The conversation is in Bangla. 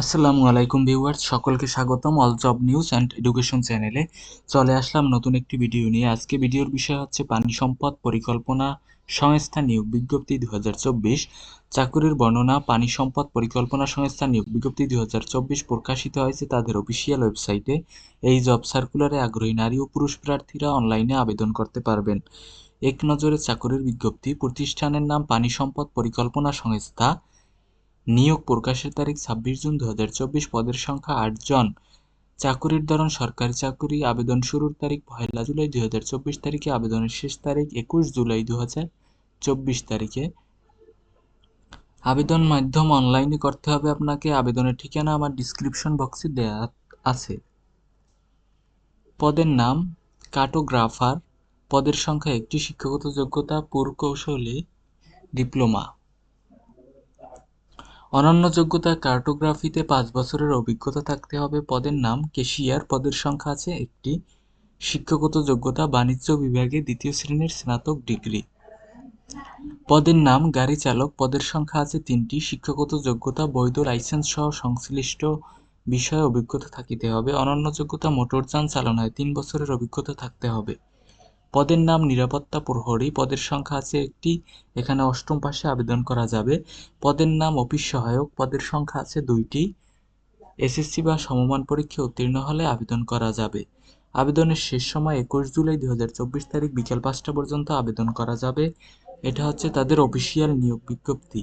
আসসালামু আলাইকুম ভিউয়ার্স, সকলকে স্বাগতম all job news and education চ্যানেলে চলে আসলাম নতুন একটি ভিডিও নিয়ে। আজকে ভিডিওর বিষয় হচ্ছে পানি সম্পদ পরিকল্পনা সংস্থা নিয়োগ বিজ্ঞপ্তি দু চাকুরির বর্ণনা, পানি সম্পদ পরিকল্পনা সংস্থা নিয়োগ বিজ্ঞপ্তি দুই হাজার চব্বিশ প্রকাশিত হয়েছে তাদের অফিসিয়াল ওয়েবসাইটে এই জব সার্কুলারে আগ্রহী নারী ও পুরুষ প্রার্থীরা অনলাইনে আবেদন করতে পারবেন। এক নজরে চাকুরির বিজ্ঞপ্তি, প্রতিষ্ঠানের নাম পানি সম্পদ পরিকল্পনা সংস্থা নিয়োগ প্রকাশের তারিখ ছাব্বিশ জুন দু হাজার চব্বিশ, পদের সংখ্যা আট জন। চাকুরির ধরন, সরকারি চাকুরি, আবেদন শুরুর তারিখ পয়লা জুলাই দু হাজার চব্বিশ তারিখে, আবেদনের শেষ তারিখ একুশ জুলাই দু হাজার চব্বিশ তারিখে। আবেদন মাধ্যম অনলাইনে করতে হবে আপনাকে, আবেদনের ঠিকানা আমার ডিসক্রিপশন বক্সে দেয়া আছে। পদের নাম, কার্টোগ্রাফার, পদের সংখ্যা একটি, শিক্ষাগত যোগ্যতা, পুরকৌশলী ডিপ্লোমা। অনন্য যোগ্যতা কার্টোগ্রাফিতে পাঁচ বছরের অভিজ্ঞতা থাকতে হবে। পদের নাম কেশিয়ার। পদের সংখ্যা আছে একটি। শিক্ষাগত যোগ্যতা বাণিজ্য বিভাগে দ্বিতীয় শ্রেণির স্নাতক ডিগ্রি। পদের নাম গাড়ি চালক। পদের সংখ্যা আছে তিনটি। শিক্ষাগত যোগ্যতা, বৈধ লাইসেন্স সহ সংশ্লিষ্ট বিষয়ে অভিজ্ঞতা থাকিতে হবে। অনন্য যোগ্যতা, মোটরযান চালনায় তিন বছরের অভিজ্ঞতা থাকতে হবে। পদের নাম নিরাপত্তা প্রহরী। পদের সংখ্যা আছে একটি। এখানে অষ্টম পাশে আবেদন করা যাবে। পদের নাম অফিস সহায়ক। পদের সংখ্যা আছে দুইটি। এসএসসি বা সমমান পরীক্ষায় উত্তীর্ণ হলে আবেদন করা যাবে। আবেদনের শেষ সময় একুশ জুলাই দুই হাজার চব্বিশ তারিখ বিকেল পাঁচটা পর্যন্ত আবেদন করা যাবে। এটা হচ্ছে তাদের অফিসিয়াল নিয়োগ বিজ্ঞপ্তি।